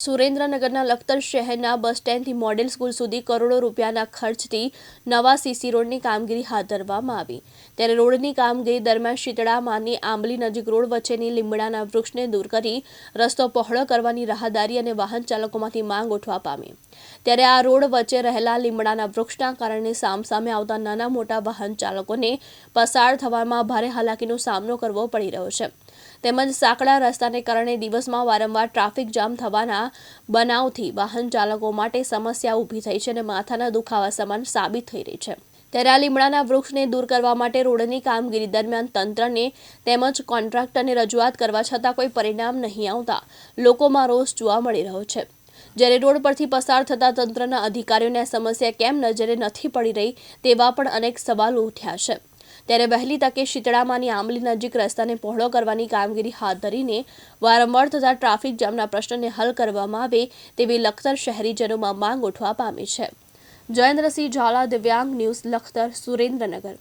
સુરેન્દ્રનગરના લખતર શહેરના બસ સ્ટેન્ડથી model school સુધી કરોડો રૂપિયાના ખર્ચથી નવા સીસી રોડની કામગીરી હાથ ધરવામાં આવી. ત્યારે રોડની કામગીરી દરમિયાન શીતળામાની આંબલી નજીક રોડ વચ્ચેની લીમડાના વૃક્ષને દૂર કરી રસ્તો પહોળો કરવાની રાહદારી અને વાહન ચાલકોમાંથી માંગ ઉઠવા પામી. ત્યારે આ રોડ વચ્ચે રહેલા લીમડાના વૃક્ષના કારણે સામસામે આવતા નાના મોટા વાહન ચાલકોને પસાર થવામાં ભારે હાલાકીનો સામનો કરવો પડી રહ્યો છે. તેમજ સાંકડા રસ્તાને કારણે દિવસમાં વારંવાર ટ્રાફિક જામ થવાના બનાવથી વાહન ચાલકો માટે સમસ્યા ઊભી થઈ છે અને માથાના દુખાવા સમાન સાબિત થઈ રહી છે. ત્યારે આ લીમડાના વૃક્ષને દૂર કરવા માટે રોડની કામગીરી દરમિયાન તંત્રને તેમજ કોન્ટ્રાક્ટરને રજૂઆત કરવા છતાં કોઈ પરિણામ નહીં આવતા લોકોમાં રોષ જોવા મળી રહ્યો છે. જ્યારે રોડ પરથી પસાર થતા તંત્રના અધિકારીઓને સમસ્યા કેમ નજરે નથી પડી રહી તેવા પણ અનેક સવાલો ઉઠ્યા છે. ત્યારે વહેલી તકે શીતળામાની આંબલી નજીક રસ્તાને પહોળો કરવાની કામગીરી હાથ ધરીને વારંવાર થતા ટ્રાફિક જામના પ્રશ્નને હલ કરવામાં આવે તેવી લખતર શહેરીજનોમાં માંગ ઉઠવા પામી છે. જયેન્દ્રસિંહ ઝાલા, દિવ્યાંગ ન્યૂઝ, લખતર, સુરેન્દ્રનગર.